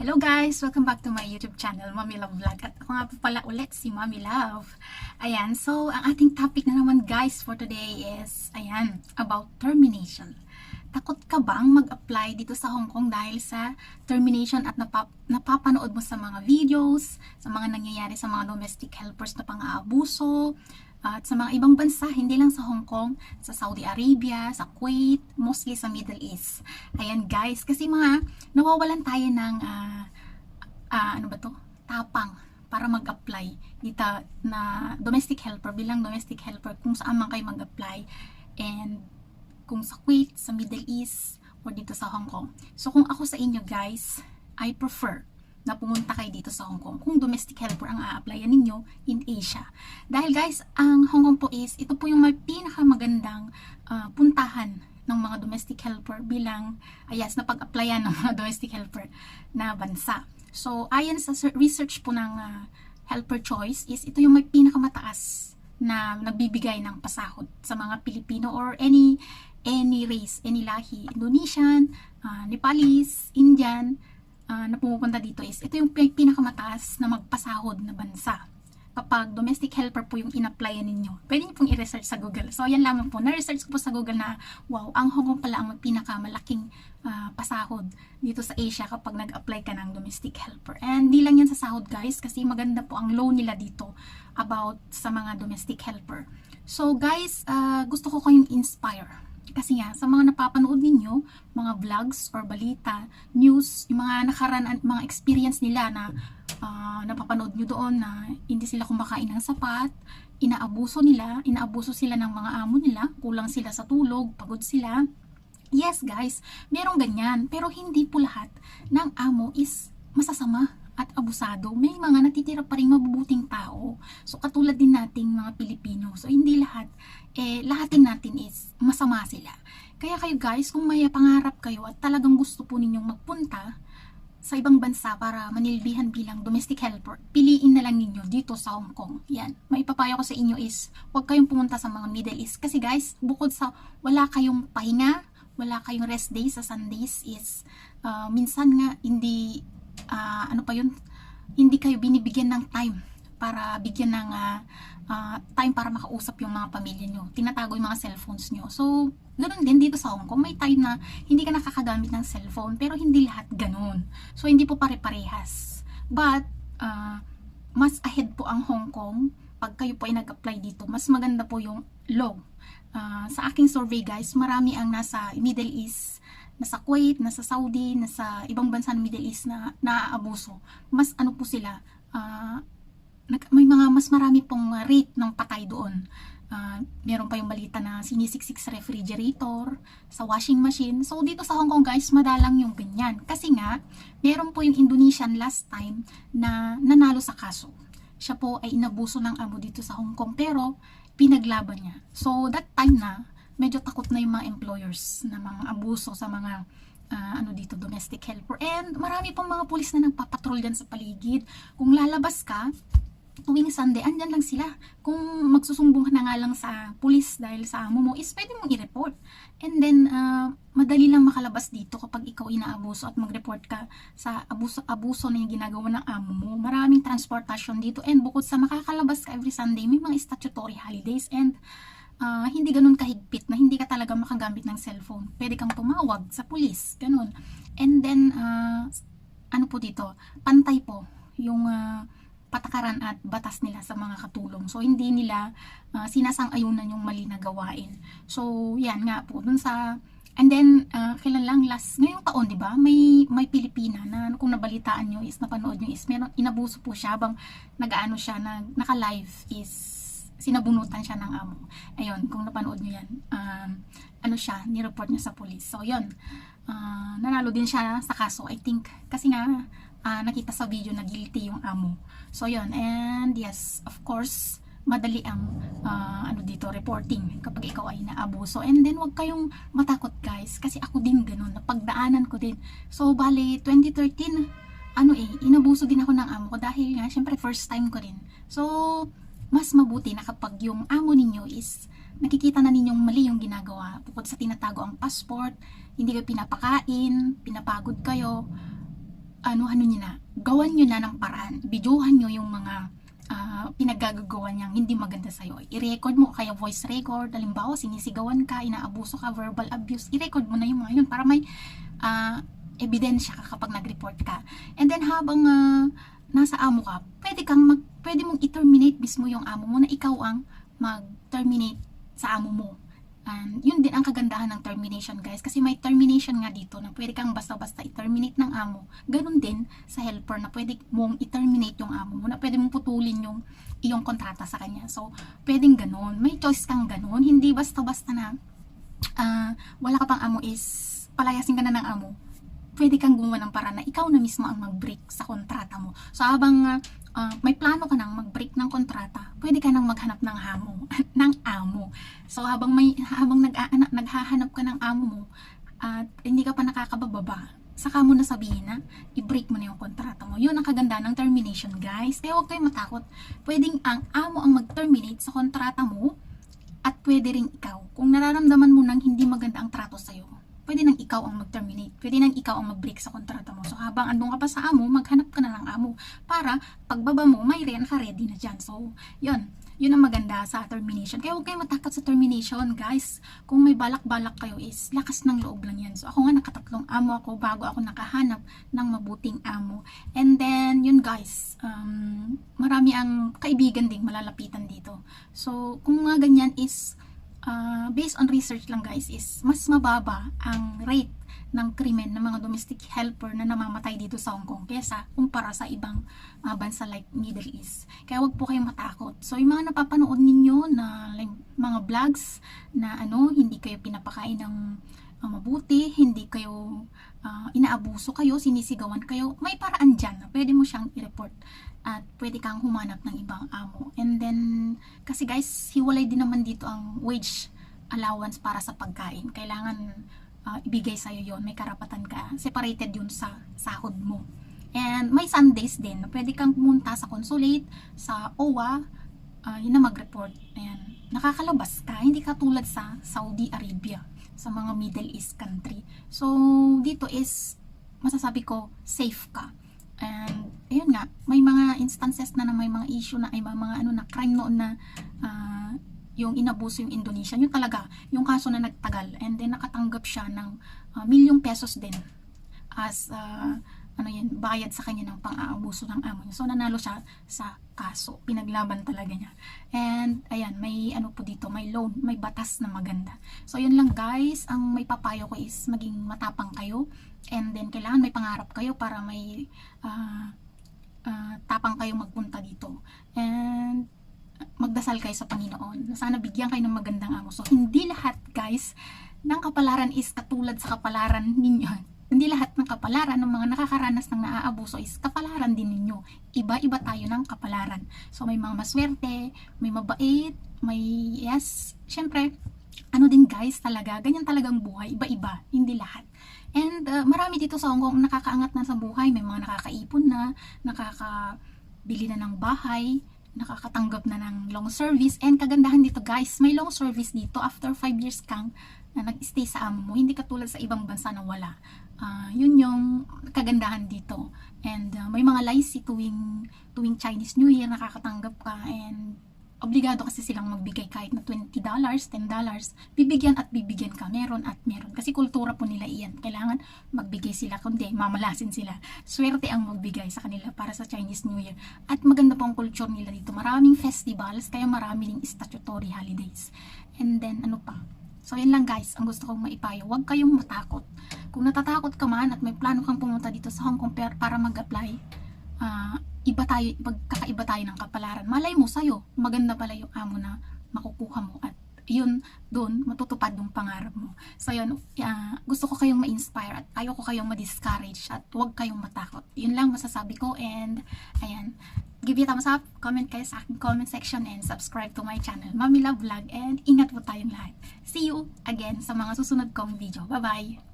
Hello guys! Welcome back to my YouTube channel, Mommy Love Vlog. At ako nga po pala ulit si Mommy Love. Ayan, so ang ating topic na naman guys for today is, ayan, about termination. Takot ka bang mag-apply dito sa Hong Kong dahil sa termination at napap- napapanood mo sa mga videos, sa mga nangyayari sa mga domestic helpers na pang-aabuso, at sa mga ibang bansa, hindi lang sa Hong Kong, sa Saudi Arabia, sa Kuwait, mostly sa Middle East. Ayan guys, kasi mga nawawalan tayo ng ah, ah, ano ba to? Tapang para mag-apply dito na domestic helper bilang domestic helper kung saan man kayo mag-apply and kung sa Kuwait, sa Middle East or dito sa Hong Kong. So kung ako sa inyo guys, I prefer na pumunta kayo dito sa Hong Kong kung domestic helper ang a-applyan ninyo in Asia. Dahil guys, ang Hong Kong po is, ito po yung may pinakamagandang ah, puntahan ng mga domestic helper bilang ayas na pag-applyan ng mga domestic helper na bansa. So, ayon sa research po ng ah, Helper Choice is ito yung may pinakamataas na nagbibigay ng pasahod sa mga Pilipino or any any race, any lahi, Indonesian, ah, Nepalese, Indian, ah, na pumupunta dito is ito yung pin- pinakamataas na magpasahod na bansa kapag domestic helper po yung in-applyan ninyo. Pwede niyo pong i-research sa Google. So, yan lamang po. Na-research ko po sa Google na, wow, ang Hong Kong pala ang pinakamalaking ah, pasahod dito sa Asia kapag nag-apply ka ng domestic helper. And di lang yan sa sahod guys, kasi maganda po ang loan nila dito about sa mga domestic helper. So guys, ah, gusto ko kayong inspire. Kasi nga, sa mga napapanood ninyo, mga vlogs or balita, news, yung mga nakaraan, mga experience nila na ah, napapanood nyo doon na hindi sila kumakain ng sapat, inaabuso nila, inaabuso sila ng mga amo nila, kulang sila sa tulog, pagod sila. Yes guys, merong ganyan, pero hindi po lahat ng amo is masasama at abusado. May mga natitira pa rin mabubuting tao. So katulad din nating mga Pilipino. So hindi lahat, eh lahatin natin is masama sila. Kaya kayo guys, kung may pangarap kayo at talagang gusto po ninyong magpunta sa ibang bansa para manilbihan bilang domestic helper, piliin na lang ninyo dito sa Hong Kong. Yan. May papayo ko sa inyo is, huwag kayong pumunta sa mga Middle East. Kasi guys, bukod sa wala kayong pahinga, wala kayong rest days sa Sundays is, ah, minsan nga, hindi, ah, ano pa yun, hindi kayo binibigyan ng time para bigyan ng ah, ah, time para makausap yung mga pamilya nyo. Tinatago yung mga cellphones nyo. So, ganun din dito sa Hong Kong. May time na hindi ka nakakagamit ng cellphone, pero hindi lahat ganun. So, hindi po pare-parehas. But, ah, mas ahead po ang Hong Kong pag kayo po ay nag-apply dito. Mas maganda po yung law. Ah, sa aking survey guys, marami ang nasa Middle East, nasa Kuwait, nasa Saudi, nasa ibang bansa ng Middle East na naaabuso. Mas ano po sila, nag, may mga mas marami pong rate ng patay doon. Ah, meron pa yung balita na sinisiksik sa refrigerator, sa washing machine. So dito sa Hong Kong guys, madalang yung ganyan. Kasi nga, meron po yung Indonesian last time na nanalo sa kaso. Siya po ay inabuso ng amo dito sa Hong Kong pero pinaglaban niya. So that time na, medyo takot na yung mga employers na mga abuso sa mga ah, ano dito, domestic helper. And marami pong mga pulis na nagpapatrol dyan sa paligid. Kung lalabas ka, tuwing Sunday, andyan lang sila. Kung magsusumbong na nga lang sa pulis dahil sa amo mo, is pwede mong i-report. And then, ah, madali lang makalabas dito kapag ikaw inaabuso at mag-report ka sa abuso, abuso na yung ginagawa ng amo mo. Maraming transportation dito. And bukod sa makakalabas ka every Sunday, may mga statutory holidays and ah, hindi ganun kahigpit na hindi ka talaga makagamit ng cellphone. Pwede kang tumawag sa pulis, ganun. And then, ah, ano po dito, pantay po yung ah, patakaran at batas nila sa mga katulong. So, hindi nila ah, sinasang-ayunan yung mali na gawain. So, yan nga po, dun sa And then, ah, kailan lang last, ngayong taon, di ba? May, may Pilipina na kung nabalitaan nyo is, napanood nyo is, meron, inabuso po siya habang nag-ano siya, nag, naka-live is, sinabunutan siya ng amo. Ayun, kung napanood nyo yan, um, ano siya, nireport niya sa police. So, yun, ah, nanalo din siya sa kaso, I think. Kasi nga, ah, nakita sa video na guilty yung amo. So, yun, and yes, of course, madali ang ah, ano dito reporting kapag ikaw ay naabuso and then wag kayong matakot guys kasi ako din ganun napagdaanan ko din so bale 2013 ano eh inabuso din ako ng amo ko dahil nga syempre first time ko din so mas mabuti na kapag yung amo ninyo is nakikita na ninyong mali yung ginagawa bukod sa tinatago ang passport hindi kayo pinapakain pinapagod kayo ano ano niyo na, gawan niyo na ng paraan. Bidyuhan niyo yung mga ah, pinagagagawa niyang hindi maganda sa'yo. I-record mo, kaya voice record, halimbawa sinisigawan ka, inaabuso ka, verbal abuse, i-record mo na yung mga yun para may ah, ebidensya ka kapag nag-report ka. And then habang ah, nasa amo ka, pwede kang mag, pwede mong i-terminate mismo yung amo mo na ikaw ang mag-terminate sa amo mo. And yun din ang kagandahan ng termination guys kasi may termination nga dito na pwede kang basta-basta i-terminate ng amo. Ganun din sa helper na pwede mong i-terminate yung amo mo na pwede mong putulin yung iyong kontrata sa kanya. So, pwedeng ganun. May choice kang ganun. Hindi basta-basta na ah, wala ka pang amo is palayasin ka na ng amo pwede kang gumawa ng paraan na ikaw na mismo ang mag-break sa kontrata mo. So habang ah, ah, may plano ka nang mag-break ng kontrata, pwede ka nang maghanap ng hamo, ng amo. So habang may habang nag naghahanap ka ng amo mo at hindi ka pa nakakabababa, saka mo na sabihin na i-break mo na yung kontrata mo. Yun ang kaganda ng termination, guys. Kaya huwag kayong matakot. Pwedeng ang amo ang mag-terminate sa kontrata mo at pwede rin ikaw. Kung nararamdaman mo nang hindi maganda ang trato sa'yo, pwede nang ikaw ang mag-terminate. Pwede nang ikaw ang mag-break sa kontrata mo. So habang andun ka pa sa amo, maghanap ka na ng amo para pagbaba mo, may ren ka ready na dyan. So, yun. Yun ang maganda sa termination. Kaya huwag kayong matakot sa termination, guys. Kung may balak-balak kayo is, lakas ng loob lang yan. So, ako nga nakatatlong amo ako bago ako nakahanap ng mabuting amo. And then, yun guys, um, marami ang kaibigan ding malalapitan dito. So, kung nga ganyan is, uh, based on research lang guys, is mas mababa ang rate ng krimen ng mga domestic helper na namamatay dito sa Hong Kong kesa kumpara sa ibang uh, bansa like Middle East. Kaya wag po kayong matakot. So, yung mga napapanood ninyo na like, mga vlogs na ano, hindi kayo pinapakain ng uh, mabuti, hindi kayo uh, inaabuso kayo, sinisigawan kayo, may paraan dyan na pwede mo siyang i-report at pwede kang humanap ng ibang amo. And then, kasi guys, hiwalay din naman dito ang wage allowance para sa pagkain. Kailangan uh, ibigay sa'yo yon may karapatan ka. Separated yun sa sahod mo. And may Sundays din pwede kang pumunta sa consulate, sa OWA, uh, yun na mag-report. Ayan. Nakakalabas ka, hindi ka tulad sa Saudi Arabia, sa mga Middle East country. So, dito is, masasabi ko, safe ka. And, ayun nga, may mga instances na na may mga issue na, ay mga, ano na, crime noon na, uh, yung inabuso yung Indonesia, yung talaga, yung kaso na nagtagal, and then nakatanggap siya ng uh, milyong pesos din as uh, ano yan, bayad sa kanya ng pang-aabuso ng amo niya. So, nanalo siya sa kaso. Pinaglaban talaga niya. And, ayan, may ano po dito, may loan, may batas na maganda. So, yun lang guys, ang may papayo ko is maging matapang kayo. And then, kailangan may pangarap kayo para may uh, uh, tapang kayo magpunta dito. And, magdasal kayo sa Panginoon. Sana bigyan kayo ng magandang amo. So, hindi lahat, guys, ng kapalaran is katulad sa kapalaran ninyo hindi lahat ng kapalaran ng mga nakakaranas ng naaabuso is kapalaran din ninyo. Iba-iba tayo ng kapalaran. So may mga maswerte, may mabait, may yes, syempre, ano din guys talaga, ganyan talagang buhay, iba-iba, hindi lahat. And uh, marami dito sa Hong Kong nakakaangat na sa buhay, may mga nakakaipon na, nakakabili na ng bahay, nakakatanggap na ng long service. And kagandahan dito guys, may long service dito after 5 years kang na nag-stay sa amo mo. Hindi katulad sa ibang bansa na wala. Uh, yun yung kagandahan dito. And uh, may mga lycée tuwing, tuwing Chinese New Year nakakatanggap ka and obligado kasi silang magbigay kahit na $20, $10, bibigyan at bibigyan ka, meron at meron. Kasi kultura po nila iyan. Kailangan magbigay sila, kundi mamalasin sila. Swerte ang magbigay sa kanila para sa Chinese New Year. At maganda po ang culture nila dito. Maraming festivals, kaya marami ding statutory holidays. And then, ano pa? So, yun lang guys, ang gusto kong maipayo. Huwag kayong matakot. Kung natatakot ka man at may plano kang pumunta dito sa Hong Kong para mag-apply, uh, iba tayo, magkakaiba tayo ng kapalaran. Malay mo sa'yo, maganda pala yung amo na makukuha mo at yun, doon, matutupad yung pangarap mo. So yun, uh, gusto ko kayong ma-inspire at ayaw ko kayong ma-discourage at huwag kayong matakot. Yun lang masasabi ko and ayan, give you a thumbs up, comment kayo sa aking comment section and subscribe to my channel, Mami Love Vlog and ingat po tayong lahat. See you again sa mga susunod kong video. Bye-bye!